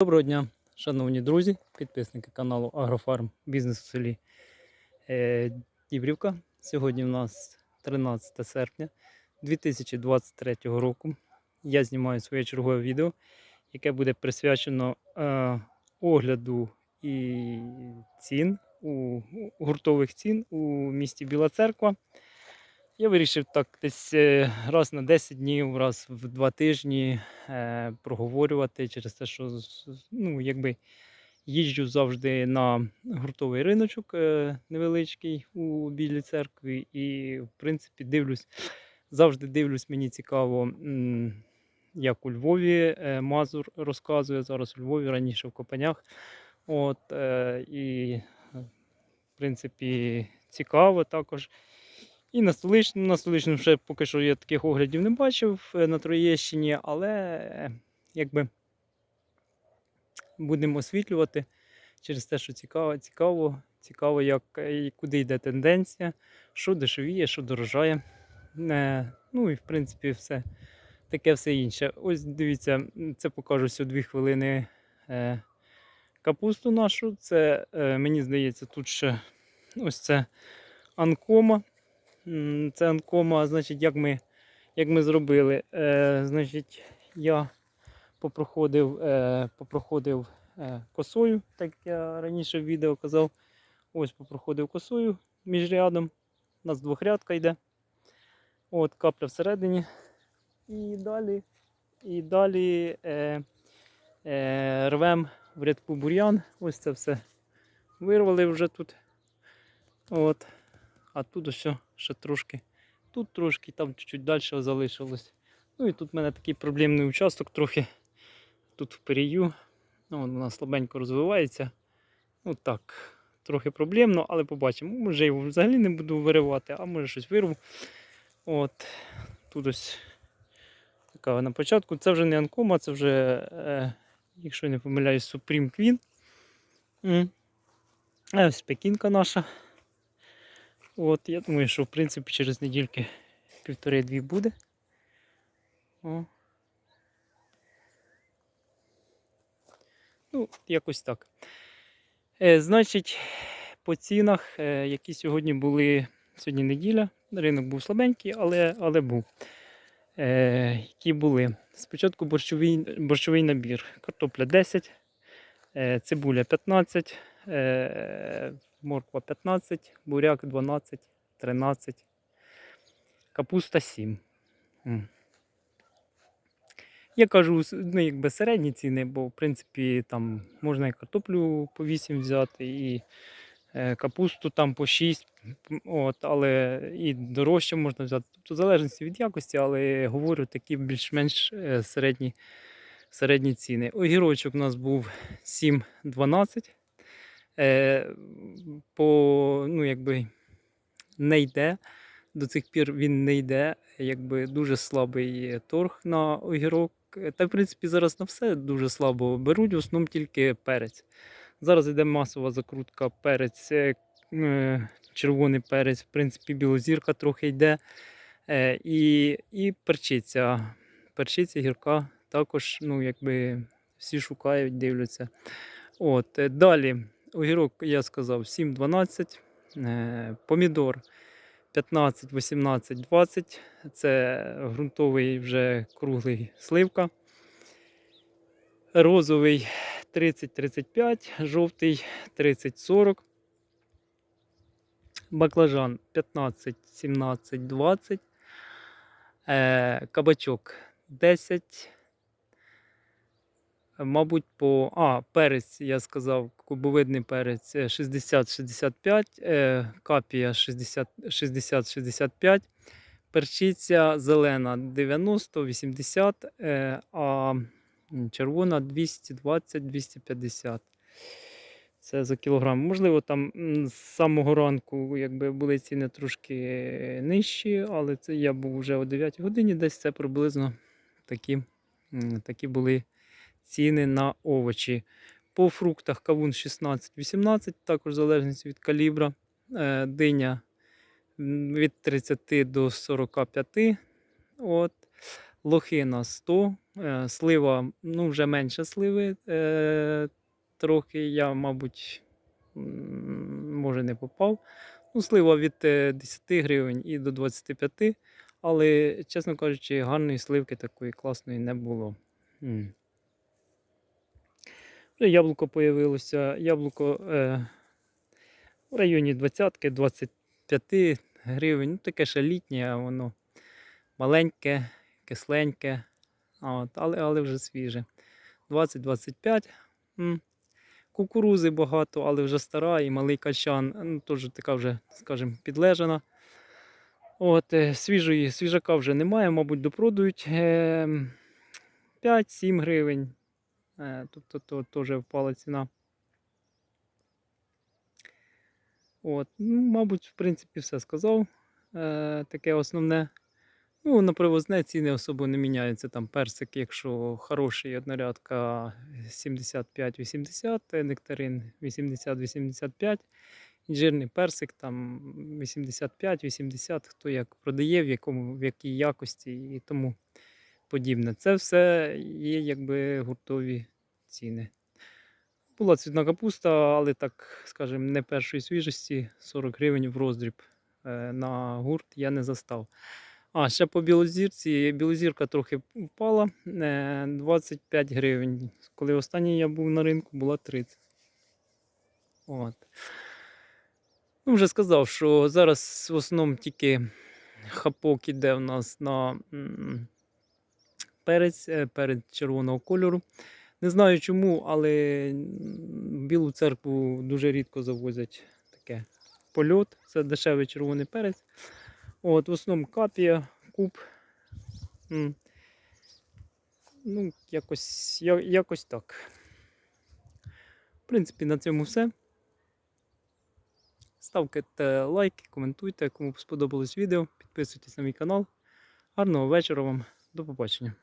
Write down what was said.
Доброго дня, шановні друзі, підписники каналу Агрофарм Бізнес у селі е, Дібрівка. Сьогодні у нас 13 серпня 2023 року. Я знімаю своє чергове відео, яке буде присвячено е, огляду і цін у гуртових цін у місті Біла Церква. Я вирішив так десь е, раз на 10 днів, раз в 2 тижні е, проговорювати через те, що ну, якби їжджу завжди на гуртовий риночок е, невеличкий у Білій церкві, і в принципі дивлюсь, завжди дивлюсь, мені цікаво, як у Львові е, Мазур розказує зараз у Львові, раніше в Копанях. От, е, і, в принципі, цікаво також. І на столичному, на столичному ще поки що я таких оглядів не бачив е, на Троєщині, але е, якби будемо освітлювати через те, що цікаво, цікаво, цікаво, як е, і куди йде тенденція, що дешевіє, що дорожає. Ну і в принципі все таке все інше. Ось дивіться, це покажу всього дві хвилини капусту нашу. Це мені здається, тут ще ось це анкома. Це анкома, значить, як ми, як ми зробили. Е, значить, я попроходив, е, попроходив е, косою, так як я раніше в відео казав. Ось попроходив косою між рядом. У нас двохрядка йде. От, капля всередині. І далі, і далі е, е, рвем в рядку бур'ян. Ось це все вирвали вже тут. От. А тут ось ще трошки. Тут трошки, там чуть-чуть далі залишилось. Ну і тут в мене такий проблемний участок трохи. Тут в перію. Ну, вона слабенько розвивається. Ну так, трохи проблемно, але побачимо. Може його взагалі не буду виривати, а може щось вирву. От. Тут ось така на початку. Це вже не анкома, це вже, е, якщо я не помиляюсь, Supreme Queen. М. Ось пекінка наша. От, я думаю, що в принципі через недільки півтори-дві буде. О. Ну, якось так. Е, значить, по цінах, е, які сьогодні були, сьогодні неділя, ринок був слабенький, але, але був. Е, які були. Спочатку борщовий, борщовий набір. Картопля 10, е, цибуля 15, е, морква 15, буряк 12, 13, капуста 7. Я кажу, ну, якби середні ціни, бо в принципі там можна і картоплю по 8 взяти, і е, капусту там по 6, от, але і дорожче можна взяти. Тобто в залежності від якості, але говорю такі більш-менш е, середні, середні ціни. Огірочок у нас був 7,12. Е, по, ну, якби не йде. До цих пір він не йде. Якби дуже слабий торг на огірок. Та, в принципі, зараз на все дуже слабо беруть, в основному тільки перець. Зараз йде масова закрутка перець, е, е, червоний перець, в принципі, білозірка трохи йде. І, і перчиця. Перчиця гірка також, ну, якби всі шукають, дивляться. От, далі, огірок, я сказав, 7-12, е, помідор 15, 18, 20. Це ґрунтовий вже круглий сливка. Розовий 30-35, жовтий 30-40. Баклажан 15, 17, 20. Е, кабачок 10. Мабуть, по. А, перець, я сказав, кубовидний перець е, 60-65, е, капія 60-65, перчиця зелена 90-80, е, а червона 220-250. Це за кілограм. Можливо, там з самого ранку якби були ціни трошки нижчі, але це я був вже о 9 годині, десь це приблизно такі, такі були ціни на овочі. По фруктах кавун 16-18, також в залежності від калібра. Е, Диня від 30 до 45. От. лохина 100, е, слива, ну вже менше сливи. Е, трохи я, мабуть, може не попав. Ну, слива від е, 10 гривень і до 25, але, чесно кажучи, гарної сливки такої класної не було. Вже яблуко появилося. Яблуко е, в районі 20-25 гривень. Ну, таке ще літнє, а воно маленьке, кисленьке, от, але, але вже свіже. 20-25. Кукурузи багато, але вже стара і малий качан. Ну, теж така вже, скажімо, підлежана. От, е, свіжої, свіжака вже немає, мабуть, допродують. Е, 5-7 гривень. Е, тобто то, теж впала ціна. От, ну, мабуть, в принципі, все сказав. Е, таке основне. Ну, на привозне ціни особо не міняються. Там персик, якщо хороший однорядка 75-80, е, нектарин 80-85, інжирний персик там 85-80, хто як продає, в, якому, в якій якості і тому подібне. Це все є якби гуртові ціни. Була цвітна капуста, але так, скажімо, не першої свіжості, 40 гривень в роздріб е, на гурт я не застав. А, ще по білозірці. Білозірка трохи впала. е, 25 гривень. Коли останній я був на ринку, була 30. От. Ну, вже сказав, що зараз в основному тільки хапок іде в нас на перець, е, перець червоного кольору. Не знаю чому, але Білу церкву дуже рідко завозять таке польот. Це дешевий червоний перець. От, в основному капія, куб. Ну, якось, я- якось так. В принципі, на цьому все. Ставте лайки, коментуйте, кому сподобалось відео. Підписуйтесь на мій канал. Гарного вечора вам. До побачення.